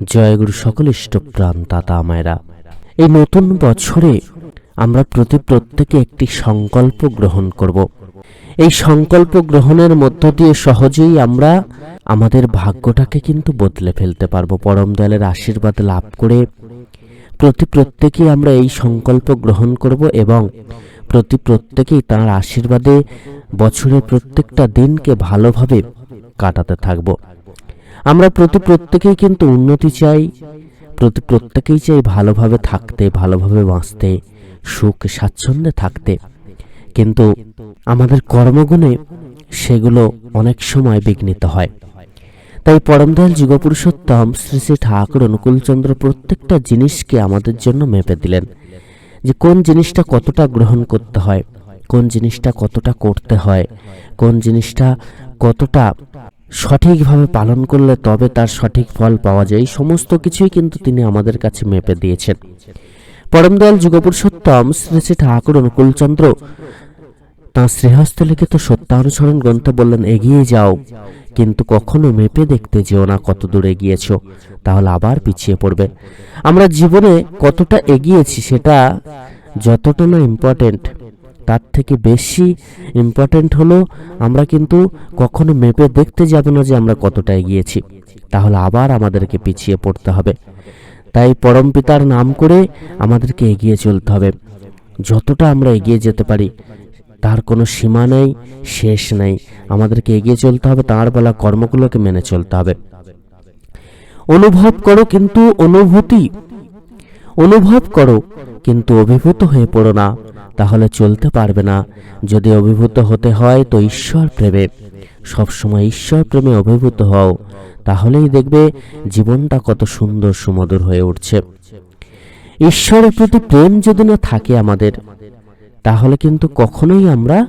জয়গুরু সকল ইষ্টপ্রাণ দাদা মায়েরা এই নতুন বছরে আমরা প্রতি প্রত্যেকে একটি সংকল্প গ্রহণ করব। এই সংকল্প গ্রহণের মধ্য দিয়ে সহজেই আমরা আমাদের ভাগ্যটাকে কিন্তু বদলে ফেলতে পারব। পরম দয়ালের আশীর্বাদ লাভ করে প্রতি প্রত্যেকেই আমরা এই সংকল্প গ্রহণ করব এবং প্রতি প্রত্যেকেই তার আশীর্বাদে বছরের প্রত্যেকটা দিনকে ভালোভাবে কাটাতে থাকব। আমরা প্রতি প্রত্যেকেই কিন্তু উন্নতি চাই। প্রতি প্রত্যেকেই চাই ভালোভাবে থাকতে, ভালোভাবে বাঁচতে, সুখ, স্বাচ্ছন্দ্যে থাকতে। কিন্তু আমাদের কর্মগুণে সেগুলো অনেক সময় বিঘ্নিত হয়। তাই পরমদয়াল যুগপুরুষোত্তম শ্রী শ্রী ঠাকুর অনুকূলচন্দ্র প্রত্যেকটা জিনিসকে আমাদের জন্য মেপে দিলেন যে কোন জিনিসটা কতটা গ্রহণ করতে হয়, কোন জিনিসটা কতটা করতে হয়, কোন জিনিসটা কতটা সঠিকভাবে পালন করলে তবে তার সঠিক ফল পাওয়া যায়। সমস্ত কিছুই কিন্তু তিনি আমাদের কাছে মেপে দিয়েছেন। পরমদয়াল যুগপুরুষোত্তম শ্রী শ্রী ঠাকুর অনুকূলচন্দ্র তাঁর শ্রেহস্থ লিখিত সত্যানুসরণ গ্রন্থে বললেন, এগিয়ে যাও। কিন্তু কখনো মেপে দেখতে যেও না কত দূর এগিয়েছ, তাহলে আবার পিছিয়ে পড়বে। আমরা জীবনে কতটা এগিয়েছি সেটা যতটা না ইম্পর্টেন্ট তার থেকে বেশি ইম্পর্টেন্ট হলো, আমরা কিন্তু কখনো মেপে দেখতে যাব না যে আমরা কতটা এগিয়েছি। তাহলে আবার আমাদেরকে পিছিয়ে পড়তে হবে। তাই পরম পিতার নাম করে আমাদেরকে এগিয়ে চলতে হবে। যতটা আমরা এগিয়ে যেতে পারি, তার কোনো সীমা নেই, শেষ নেই। আমাদেরকে এগিয়ে চলতে হবে, তাঁর বলা কর্মগুলোকে মেনে চলতে হবে। অনুভব করো কিন্তু অনুভূতি অনুভব করো, কিন্তু অভিভূত হয়ে পড়ো না, তাহলে চলতে পারবে না। যদি অভিভূত হতে হয় তো ঈশ্বর প্রেমে। সবসময় ঈশ্বর প্রেমে অভিভূত হও, তাহলেই দেখবে জীবনটা কত সুন্দর সুমধুর হয়ে উঠছে। ঈশ্বরের প্রতি প্রেম যদি না থাকে আমাদের, তাহলে কিন্তু কখনোই আমরা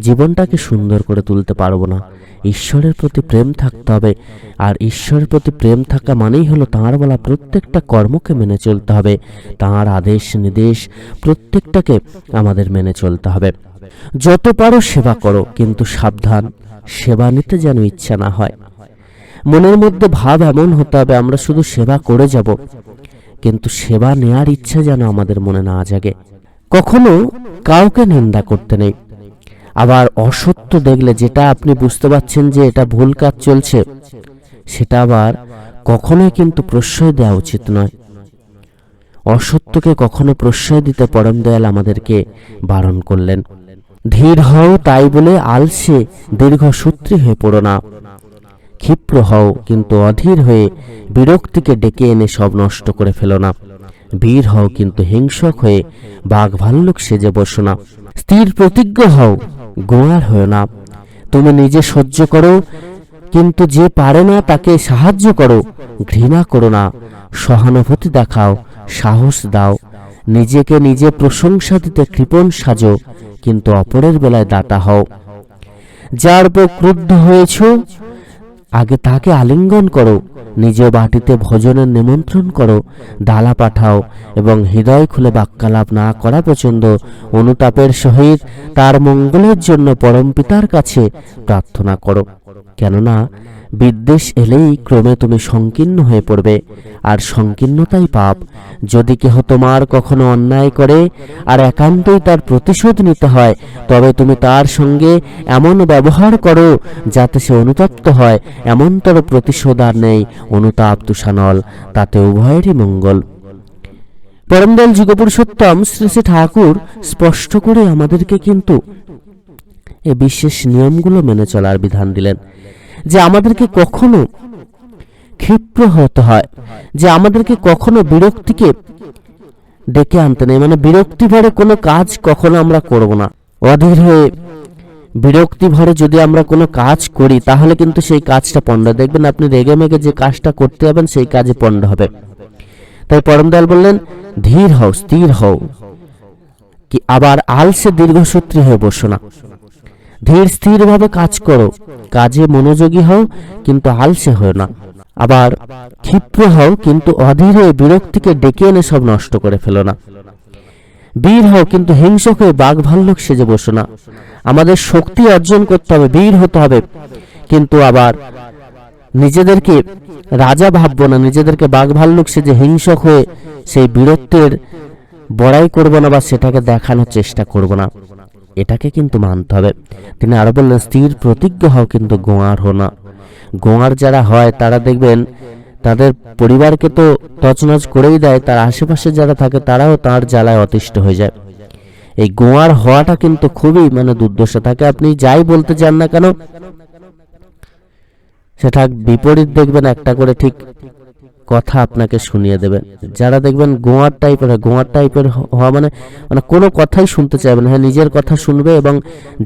জীবনটাকে সুন্দর করে তুলতে পারব না। ঈশ্বরের প্রতি প্রেম থাকতে হবে। আর ঈশ্বরের প্রতি প্রেম থাকা মানেই হলো তাঁর বলা প্রত্যেকটা কর্মকে মেনে চলতে হবে। তাঁর আদেশ নির্দেশ প্রত্যেকটাকে আমাদের মেনে চলতে হবে। যত পারো সেবা করো, কিন্তু সাবধান, সেবা নিতে যেন ইচ্ছা না হয়। মনের মধ্যে ভাব এমন হতে হবে, আমরা শুধু সেবা করে যাব। কিন্তু সেবা নেয়ার ইচ্ছা যেন আমাদের মনে না জাগে। কখনো কাউকে নিন্দা করতে নেই। আবার অসত্য দেখলে যেটা আপনি বুঝতে পারছেন যে এটা ভুল কাজ চলছে, সেটা আবার কখনোই কিন্তু প্রশ্রয় দেওয়া উচিত নয়। অসত্যকে কখনো প্রশ্রয় দিতে পরম দয়াল আমাদেরকে বারণ করলেন। ধীর হও তাই বলে আলসে দীর্ঘ দীর্ঘসূত্রী হয়ে পড়ো না। ক্ষিপ্র হও কিন্তু অধীর হয়ে বিরক্তিকে ডেকে এনে সব নষ্ট করে ফেলো না। বীর হও কিন্তু হিংসক হয়ে বাঘ ভাল্লুক সেজে বসো না। স্থির প্রতিজ্ঞ হও গোয়ার হয় না। তুমি নিজে সহ্য করো, কিন্তু যে পারে না তাকে সাহায্য করো। ঘৃণা করো না। সহানুভূতি দেখাও, সাহস দাও। নিজেকে নিজে প্রশংসা দিতে কৃপণ সাজো, কিন্তু অপরের বেলায় দাতা হও। যার উপর ক্রুদ্ধ হয়েছ আগে তাকে আলিঙ্গন করো নিজ বাটিতে ভোজনের নিমন্ত্রণ করো, ডালা পাঠাও এবং হৃদয় খুলে বাক্যালাপ না করা পছন্দ অনুতাপের সহিত তার মঙ্গলের জন্য পরম পিতার কাছে প্রার্থনা করো। কেননা বিদ্বেষ এলেই ক্রমে তুমি সংকীর্ণ হয়ে পড়বে। আর সংকীর্ণতাই পাপ। যদি কেহ তোমার কখনো অন্যায় করে আর একান্তই তার প্রতিশোধ নিতে হয়, তবে তুমি তার সঙ্গে এমন ব্যবহার করো যাতে সে অনুতপ্ত হয়, এমনতর প্রতিশোধ আর নেই, অনুতাপ তুষানল, তাতে উভয়েরই মঙ্গল। পরমদল যুগপুরুষোত্তম শ্রী শ্রী ঠাকুর স্পষ্ট করে আমাদেরকে কিন্তু এই বিশেষ নিয়মগুলো মেনে চলার বিধান দিলেন। যে আমাদেরকে কখনো ক্ষিপ্র হতে হয়, যে আমাদেরকে কখনো বিরক্তিকে ডেকে আনতে নেই। মানে বিরক্তি ভরে কোনো কাজ কখনো আমরা করব না। অধীর হয়ে বিরক্তি ভরে যদি আমরা কোনো কাজ করি, তাহলে কিন্তু সেই কাজটা পণ্ড। দেখবেন আপনি রেগে মেগে যে কাজটা করতে যাবেন, সেই কাজে পণ্ড হবে। তাই পরমদয়াল বললেন, ধীর হও, স্থির হও। কি আবার আলসে দীর্ঘসূত্রী হয়ে বসো না। ধীর স্থিরভাবে কাজ করো। কাজে মনোযোগী হও, কিন্তু আলসে হও না। আবার ক্ষিপ্র হও, কিন্তু অধীর হয়ে বিরক্তিকে ডেকে এনে সব নষ্ট করে ফেলো না। বীর হও, কিন্তু হিংসক হয়ে বাঘ ভাল্লুক সেজে বসো না। আমাদের শক্তি অর্জন করতে হবে, বীর হতে হবে। কিন্তু আবার নিজেদেরকে রাজা ভাববো না, নিজেদেরকে বাঘ ভাল্লুক সেজে হিংসক হয়ে সেই বীরত্বের বড়াই করব না বা সেটাকে দেখানোর চেষ্টা করব না। এটাকে কিন্তু মানতে হবে। তিনি আরও বললেন স্থির প্রতিজ্ঞ হও কিন্তু গোয়ার হো না। গোয়ার যারা হয়, তারা দেখবেন তাদের পরিবারকে তো তছনছ করেই দেয়, তার আশেপাশে যারা থাকে, তারাও তার জ্বালায় অতিষ্ঠ হয়ে যায়। এই গোয়ার হওয়াটা কিন্তু খুবই মানে দুর্দশা। থাকে আপনি যাই বলতে চান না কেন সেটা বিপরীত দেখবেন একটা করে ঠিক কথা আপনাকে শুনিয়ে দেবে। যারা দেখবেন গোয়ার টাইপের হয় গোয়ার টাইপের হওয়া মানে মানে কোনো কথাই শুনতে চাইবে না। হ্যাঁ নিজের কথা শুনবে এবং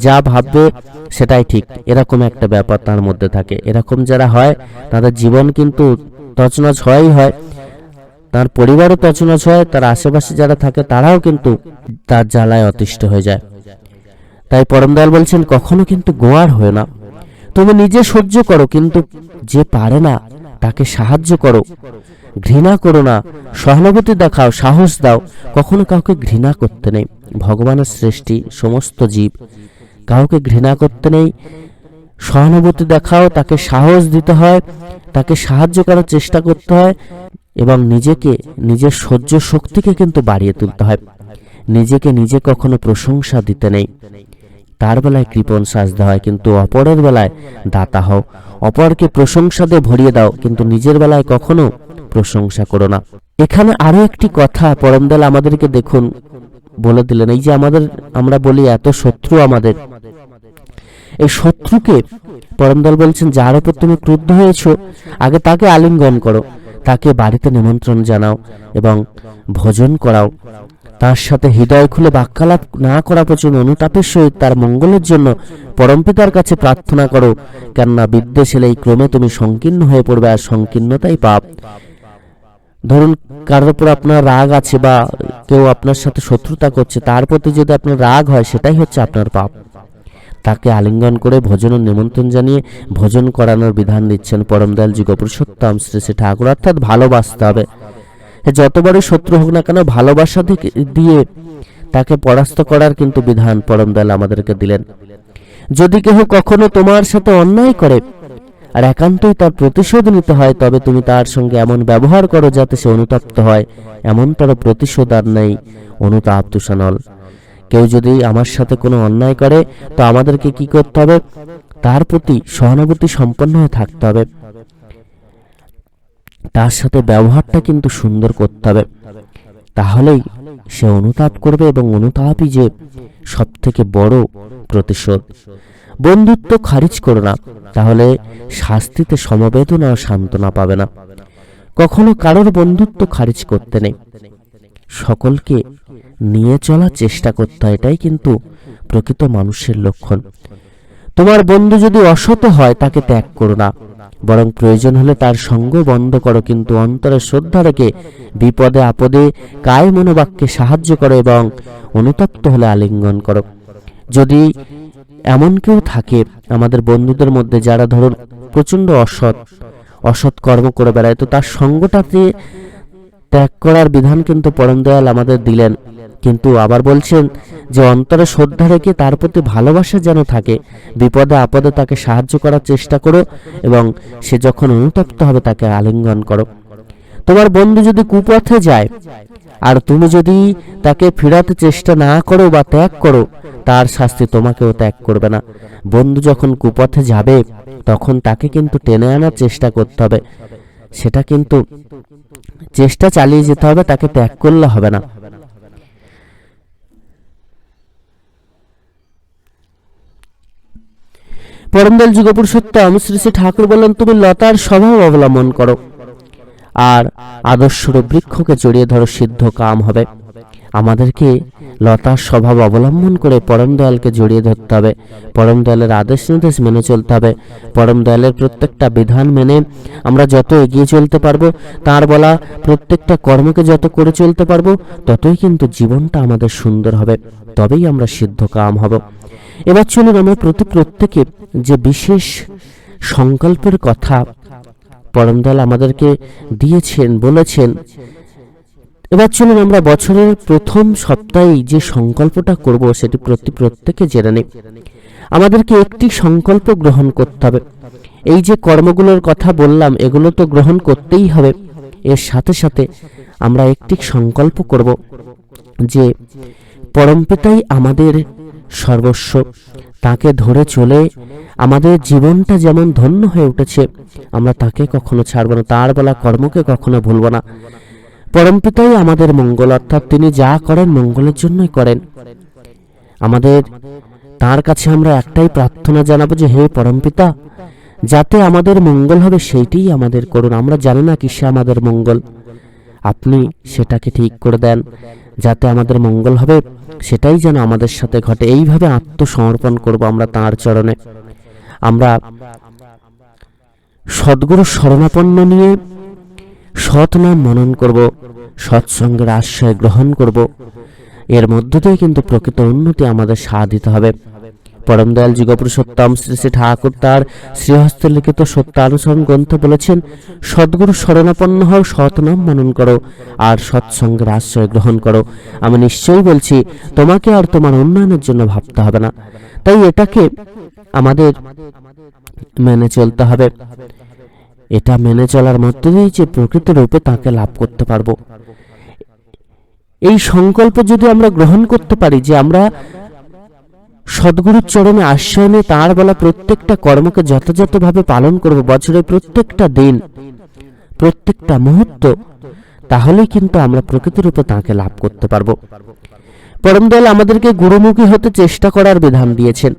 যা ভাববে সেটাই ঠিক। এরকম একটা ব্যাপার তার মধ্যে থাকে। এরকম যারা হয়, তাদের জীবন কিন্তু তছনছ হয়ই হয়। তার পরিবারও তছনছ হয়, তার আশেপাশে যারা থাকে তারাও কিন্তু তার জ্বালায় অতিষ্ঠ হয়ে যায়। তাই পরমদয়াল বলছেন, কখনো কিন্তু গোয়ার হয় না। তুমি নিজে সহ্য করো, কিন্তু যে পারে না তাকে সাহায্য করো। ঘৃণা করো না। সহানুভূতি দেখাও, সাহস দাও। কখনো কাউকে ঘৃণা করতে নেই। ভগবানের সৃষ্টি সমস্ত জীব। কাউকে ঘৃণা করতে নেই। সহানুভূতি দেখাও, তাকে সাহস দিতে হয়, তাকে সাহায্য করার চেষ্টা করতে হয় এবং নিজেকে, নিজের সহ্য শক্তিকে কিন্তু বাড়িয়ে তুলতে হয়। নিজেকে নিজে কখনো প্রশংসা দিতে নেই। তার বেলায় কৃপণ সাজতে হয়, কিন্তু অপরের বেলায় দাতা হও। অপরকে প্রশংসা দিয়ে ভরিয়ে দাও, কিন্তু নিজের বেলায় কখনো প্রশংসা করো না। এখানে আরও একটি কথা পরমদল আমাদেরকে দেখুন, বলে দিলেন, এই যে আমাদের, আমরা বলি, এত শত্রু আমাদের। এই শত্রুকে পরমদল বলছেন, যার উপর তুমি ক্রুদ্ধ হয়েছো, আগে তাকে আলিঙ্গন করো, তাকে বাড়িতে নিমন্ত্রণ জানাও এবং ভোজন করাও। তার সাথে হৃদয় খুলে বাক্যালাপ না করা পর্যন্ত অনুতাপের সহিত তার মঙ্গলের জন্য পরমপিতার কাছে প্রার্থনা করো। কেননা বিদ্বেষ এলে এই ক্রমে তুমি সংকীর্ণ হয়ে পড়বে আর সংকীর্ণতাই পাপ। ধরুন কারোর উপর আপনার রাগ আছে বা কেউ আপনার সাথে শত্রুতা করছে, তার প্রতি যদি আপনার রাগ হয়, সেটাই হচ্ছে আপনার পাপ। তাকে আলিঙ্গন করে ভোজনের নিমন্ত্রণ জানিয়ে ভোজন করানোর বিধান দিচ্ছেন পরমদয়াল যুগ পুরুষোত্তম শ্রী শ্রী ঠাকুর, অর্থাৎ ভালোবাসতে হবে। যত বড় শত্রু হোক না কেন, ভালোবাসা দিয়ে তাকে পরাস্ত করার কিন্তু বিধান পরমদয়াল আমাদেরকে দিলেন। যদি কেহ কখনো তোমার সাথে অন্যায় করে আর একান্তই তার প্রতিশোধ নিতে হয়, তবে তুমি তার সঙ্গে এমন ব্যবহার করো যাতে সে অনুতপ্ত হয়। এমনতর প্রতিশোধ আর নেই, অনুতাপ তুষানল। কেউ যদি আমার সাথে কোনো অন্যায় করে, তো আমাদেরকে কি করতে হবে? তার প্রতি সহানুভূতি সম্পন্ন হয়ে থাকতে হবে। তার সাথে ব্যবহারটা কিন্তু সুন্দর করতে হবে। তাহলেই সে অনুতাপ করবে এবং অনুতাপই যে সব থেকে বড় প্রতিশোধ। বন্ধুত্ব খারিজ করো না, তাহলে শাস্তিতে সমবেদনা ও সান্ত্বনা পাবে না। কখনো কারোর বন্ধুত্ব খারিজ করতে নেই। সকলকে নিয়ে চলার চেষ্টা করতে হয়, এটাই কিন্তু প্রকৃত মানুষের লক্ষণ। তোমার বন্ধু যদি অসত হয়, তাকে ত্যাগ করো না। বরং প্রয়োজন হলে তার সঙ্গ বন্ধ করো, কিন্তু অন্তরে শ্রদ্ধা রেখে বিপদে আপদে কায় মনোবাক্যে সাহায্য করো এবং অনুতপ্ত হলে আলিঙ্গন করো। যদি এমন কেউ থাকে, আমাদের বন্ধুদের মধ্যে যারা ধরুন প্রচণ্ড অসৎ অসৎ কর্ম করে বেড়ায়, তো তার সঙ্গটাতে ত্যাগ করার বিধান কিন্তু পরম দয়াল আমাদের দিলেন। কিন্তু আবার বলছেন যে অন্তরে শ্রদ্ধা রেখে তার প্রতি ভালোবাসা যেন থাকে, বিপদে আপদে তাকে সাহায্য করার চেষ্টা করো এবং সে যখন অনুতপ্ত হবে তাকে আলিঙ্গন করো। তোমার বন্ধু যদি কুপথে যায় আর তুমি যদি তাকে ফেরাতে চেষ্টা না করো বা ত্যাগ করো, তার শাস্তি তোমাকেও ত্যাগ করবে না। বন্ধু যখন কুপথে যাবে, তখন তাকে কিন্তু টেনে আনার চেষ্টা করতে হবে। সেটা কিন্তু চেষ্টা চালিয়ে যেতে হবে, তাকে ত্যাগ করলে হবে না। পরমদল যুগপুরুষোত্তম শ্রী শ্রী ঠাকুর বলেন, তুমি লতার স্বভাব অবলম্বন করো, আর আদর্শর বৃক্ষকে জড়িয়ে ধরো সিদ্ধ কাম হবে। আমাদেরকে লতার স্বভাব অবলম্বন করে পরম দয়ালকে জড়িয়ে ধরতে হবে। পরম দয়ালের আদেশ নির্দেশ মেনে চলতে হবে। পরম দয়ালের প্রত্যেকটা বিধান মেনে আমরা যত এগিয়ে চলতে পারব, তার বলা প্রত্যেকটা কর্মকে যত করে চলতে পারব, ততই কিন্তু জীবনটা আমাদের সুন্দর হবে। তবেই আমরা সিদ্ধ কাম হব। এবার চলুন আমরা প্রতি প্রত্যেকে যে বিশেষ সংকল্পের কথা পরমদয়াল আমাদেরকে দিয়েছেন, বলেছেন এবার চলুন আমরা বছরের প্রথম সপ্তাহেই যে সংকল্পটা করব সেটি প্রতি প্রত্যেকে জেনে নেই। আমাদেরকে একটি সংকল্প গ্রহণ করতে হবে। এই যে কর্মগুলোর কথা বললাম, এগুলো তো গ্রহণ করতেই হবে। এর সাথে সাথে আমরা একটি সংকল্প করব যে পরমপিতাই আমাদের সর্বস্ব। তাকে ধরে চলে আমাদের জীবনটা যেমন ধন্য হয়ে উঠেছে, আমরা তাকে কখনো ছাড়ব না, তার বলা কর্মকে কখনো ভুলব না। পরমপিতাই আমাদের মঙ্গল, অর্থাৎ তিনি যা করেন মঙ্গলের জন্যই করেন। আমাদের, তার কাছে আমরা একটাই প্রার্থনা জানাব যে, হে পরমপিতা যাতে আমাদের মঙ্গল হবে, সেইটাই আমাদের করুন আমরা জানি না কিসে আমাদের মঙ্গল। আপনি সেটাকে ঠিক করে দেন। যাতে আমাদের মঙ্গল হবে, সেটাই যেন আমাদের সাথে ঘটে। এইভাবে আত্মসমর্পণ করব আমরা তাঁর চরণে। আমরা সদ্গুরু শরণাপন্ন নিয়ে সৎ নাম মনন করব সৎসঙ্গের আশ্রয় গ্রহণ করব। এর মধ্য দিয়ে কিন্তু প্রকৃত উন্নতি আমাদের সাধিত হবে। পরম দয়াল যুগপুরুষোত্তম শ্রী শ্রী ঠাকুর তার শ্রীহস্তে লিখিত সত্যানুসরণ গ্রন্থে বলেছেন, সদ্গুরু শরণাপন্ন হও, সৎ নাম মনন করো, আর সৎসঙ্গের আশ্রয় গ্রহণ করো। আমি নিশ্চয়ই বলছি, তোমাকে আর তোমার উন্নয়নের জন্য ভাবতে হবে না। তাই এটাকে আমাদের মেনে চলতে হবে। এটা মেনে চলার মধ্য দিয়েই যে প্রকৃত রূপে তাকে লাভ করতে পারব। এই সংকল্প যদি আমরা গ্রহণ করতে পারি যে আমরা সদ্গুরুর চরণে আশ্রয় নিয়ে তাঁর বলা প্রত্যেকটা কর্মকে যথাযথভাবে পালন করব বছরের প্রত্যেকটা দিন, প্রত্যেকটা মুহূর্ত, তাহলেই কিন্তু আমরা প্রকৃতিরূপে তাঁকে লাভ করতে পারব। পরম দয়াল আমাদেরকে গুরুমুখী হতে চেষ্টা করার বিধান দিয়েছেন।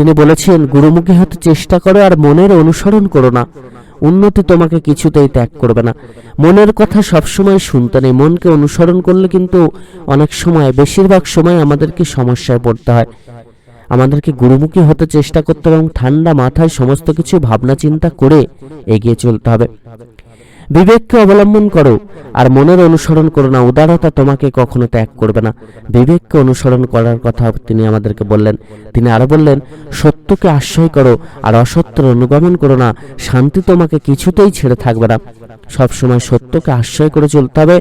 তিনি বলেছেন, গুরুমুখী হতে চেষ্টা করো আর মনের অনুসরণ করো না। উন্নতি তোমাকে কিছুতেই ত্যাগ করবে না। মনের কথা সবসময় শুনতে নেই। মনকে অনুসরণ করলে কিন্তু অনেক সময়, বেশিরভাগ সময় আমাদেরকে সমস্যায় পড়তে হয়। আমাদেরকে গুরুমুখী হতে চেষ্টা করতে হবে এবং ঠান্ডা মাথায় সমস্ত কিছু ভাবনা চিন্তা করে এগিয়ে চলতে হবে। বিবেককে অবলম্বন করো, আর মনের অনুসরণ করো না। উদারতা তোমাকে কখনো ত্যাগ করবে না। বিবেককে অনুসরণ করার কথা তিনি আমাদেরকে বললেন। তিনি আরও বললেন, সত্যকে আশ্রয় করো, আর অসত্যের অনুগমন করো না। শান্তি তোমাকে কিছুতেই ছেড়ে থাকবে না। সবসময় সত্যকে আশ্রয় করে চলতে হবে,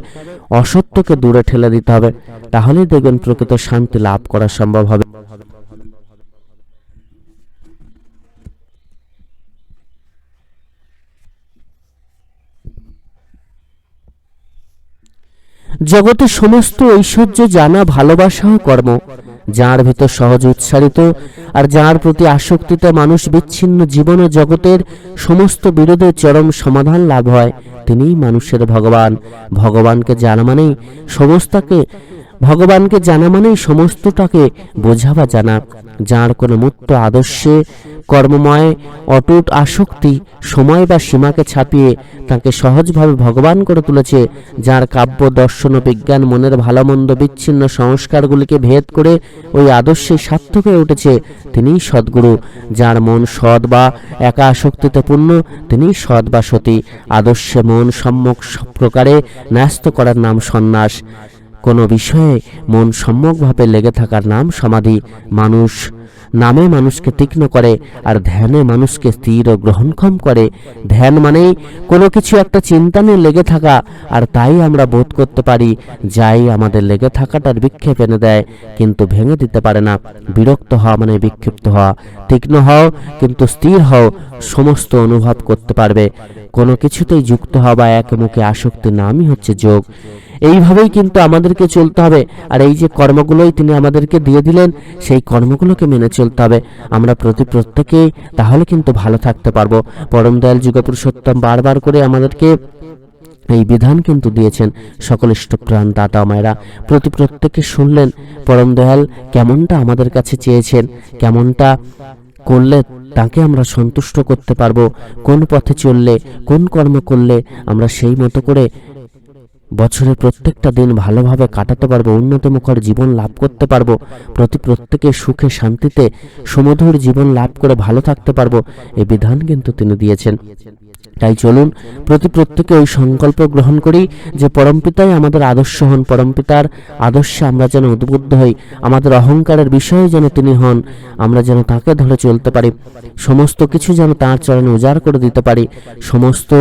অসত্যকে দূরে ঠেলে দিতে হবে। তাহলেই দেখবেন প্রকৃত শান্তি লাভ করা সম্ভব হবে। জগতে সমস্ত ঐশ্বর্য, জানা, ভালোবাসা, কর্ম, যার ভিতর সহজ উচ্ছারিত আর যার প্রতি আসক্তিতে মানুষ বিচ্ছিন্ন জীবন ও জগতের সমস্ত বিরোধের চরম সমাধান লাভ হয়, তিনিই মানুষের ভগবান। ভগবানকে জানা মানেই সমস্তকে ভগবানকে জানা মানেই সমস্তটাকে বোঝা বা জানা। যার কোনো মুক্ত আদর্শে কর্মময়, অটুট আসক্তি, সময় বা সীমাকে ছাপিয়ে তাকে সহজভাবে ভগবান করে তুলেছে, যার কাব্য, দর্শন ও বিজ্ঞান মনের ভালো মন্দ বিচ্ছিন্ন সংস্কারগুলিকে ভেদ করে ওই আদর্শে সার্থক হয়ে উঠেছে, তিনিই সদ্গুরু। যার মন সৎ বা একা আসক্তিতে পূর্ণ, তিনিই সৎ বা সতী। আদর্শে মন সম্যক প্রকারে ন্যস্ত করার নাম সন্ন্যাস। কোনো বিষয়ে মন সম্যকভাবে লেগে থাকার নাম সমাধি মানুষ। নামে মানুষকে তীক্ষ্ণ করে আর ধ্যানে মানুষকে স্থির ও গ্রহণক্ষম করে। ধ্যান মানেই কোনো কিছু একটা চিন্তা নিয়ে লেগে থাকা আর তাই আমরা বোধ করতে পারি যাই আমাদের লেগে থাকাটার বিক্ষেপ এনে দেয়, কিন্তু ভেঙে দিতে পারে না। বিরক্ত হওয়া মানে বিক্ষিপ্ত হওয়া। তীক্ষ্ণ হও, কিন্তু স্থির হও, সমস্ত অনুভব করতে পারবে। কোনো কিছুতেই যুক্ত হওয়া বা এক মুখে আসক্তির নামই হচ্ছে যোগ। এইভাবেই কিন্তু আমাদেরকে চলতে হবে। আর এই যে কর্মগুলোই তিনি আমাদেরকে দিয়ে দিলেন, সেই কর্মগুলোকে মেনে চলতে হবে। আমরা প্রতি প্রত্যেকেই তাহলে কিন্তু ভালো থাকতে পারব। পরম দয়াল যুগপুরুষোত্তম বারবার করে আমাদেরকে এই বিধান কিন্তু দিয়েছেন সকল ইষ্টপ্রাণ দাতা মায়েরা। প্রতি প্রত্যেকে শুনলেন, পরম দয়াল কেমনটা আমাদের কাছে চেয়েছেন, কেমনটা করলে তাকে আমরা সন্তুষ্ট করতে পারব? কোন পথে চললে, কোন কর্ম করলে আমরা সেই মতো করে বছরের প্রত্যেকটা দিন ভালোভাবে কাটাতে পারব, উন্নতমুখর জীবন লাভ করতে পারব, প্রতি প্রত্যেকের সুখে শান্তিতে সুমধুর জীবন লাভ করে ভালো থাকতে পারব এই বিধান কিন্তু তিনি দিয়েছেন। তাই চলুন, প্রতি প্রত্যেকে ওই সংকল্প গ্রহণ করি যে পরমপিতাই আমাদের আদর্শ হন পরমপিতার আদর্শে আমরা যেন উদ্বুদ্ধ হই, আমাদের অহংকারের বিষয়ে যেন তিনি হন, আমরা যেন তাকে ধরে চলতে পারি, সমস্ত কিছু যেন তাঁর চরণে উজাড় করে দিতে পারি, সমস্ত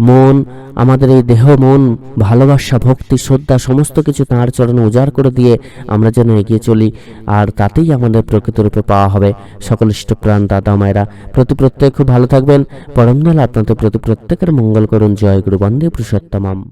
মন, আমাদের এই দেহ, মন, ভালোবাসা, ভক্তি, শ্রদ্ধা, সমস্ত কিছু তাঁর চরণে উজাড় করে দিয়ে আমরা যেন এগিয়ে চলি। আর তাতেই আমাদের প্রকৃতরূপে পাওয়া হবে। সকল ইষ্টপ্রাণ দাদা, মায়েরা, প্রতি প্রত্যেক খুব ভালো থাকবেন। পরমদল আপনাদের প্রতি প্রত্যেকের মঙ্গল করুন। জয় গুরু বন্দে পুরুষোত্তমাম।